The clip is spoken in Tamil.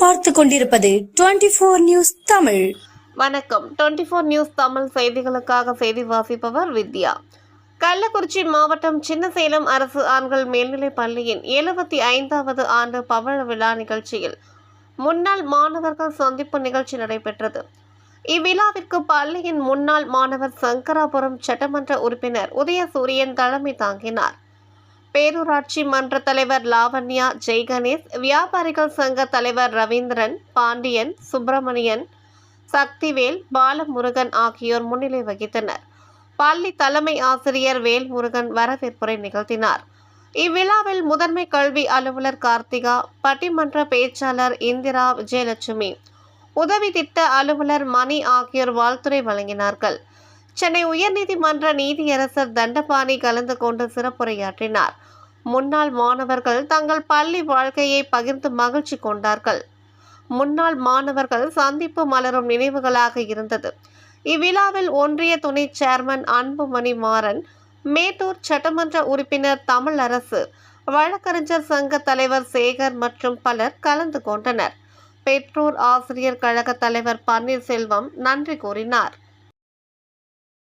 பார்த்து கொண்டிருப்பது டுவெண்டி போர் நியூஸ் தமிழ். வணக்கம். டுவெண்ட்டி ஃபோர் நியூஸ் தமிழ் செய்திகளுக்காக செய்தி வாசிப்பவர் வித்யா. கள்ளக்குறிச்சி மாவட்டம் சின்னசேலம் அரசு ஆண்கள் மேல்நிலைப் பள்ளியின் எழுபத்தி ஐந்தாவது ஆண்டு பவழ விழா நிகழ்ச்சியில் முன்னாள் மாணவர்கள் சந்திப்பு நிகழ்ச்சி நடைபெற்றது. இவ்விழாவிற்கு பள்ளியின் முன்னாள் மாணவர் சங்கராபுரம் சட்டமன்ற உறுப்பினர் உதயசூரியன் தலைமை தாங்கினார். பேரூராட்சி மன்ற தலைவர் லாவண்யா ஜெய்கணேஷ் வியாபாரிகள் சங்க தலைவர் ரவீந்திரன் பாண்டியன் சுப்பிரமணியன் சக்திவேல் பாலமுருகன் ஆகியோர் முன்னிலை வகித்தனர். பள்ளி தலைமை ஆசிரியர் வேல்முருகன் வரவேற்புரை நிகழ்த்தினார். இவ்விழாவில் முதன்மை கல்வி அலுவலர் கார்த்திகா பட்டிமன்ற பேச்சாளர் இந்திரா விஜயலட்சுமி உதவி திட்ட அலுவலர் மணி ஆகியோர் வாழ்த்துரை வழங்கினார்கள். சென்னை உயர்நீதிமன்ற நீதியரசர் தண்டபாணி கலந்து கொண்டு சிறப்புரையாற்றினார். முன்னாள் மாணவர்கள் தங்கள் பள்ளி வாழ்க்கையை பகிர்ந்து மகிழ்ச்சி கொண்டார்கள். முன்னாள் மாணவர்கள் சந்திப்பு மலரும் நினைவுகளாக இருந்தது. இவ்விழாவில் ஒன்றிய துணை சேர்மன் அன்புமணி மாறன் மேட்டூர் சட்டமன்ற உறுப்பினர் தமிழரசு வழக்கறிஞர் சங்க தலைவர் சேகர் மற்றும் பலர் கலந்து கொண்டனர். பெற்றோர் ஆசிரியர் கழக தலைவர் பன்னீர்செல்வம் நன்றி கூறினார்.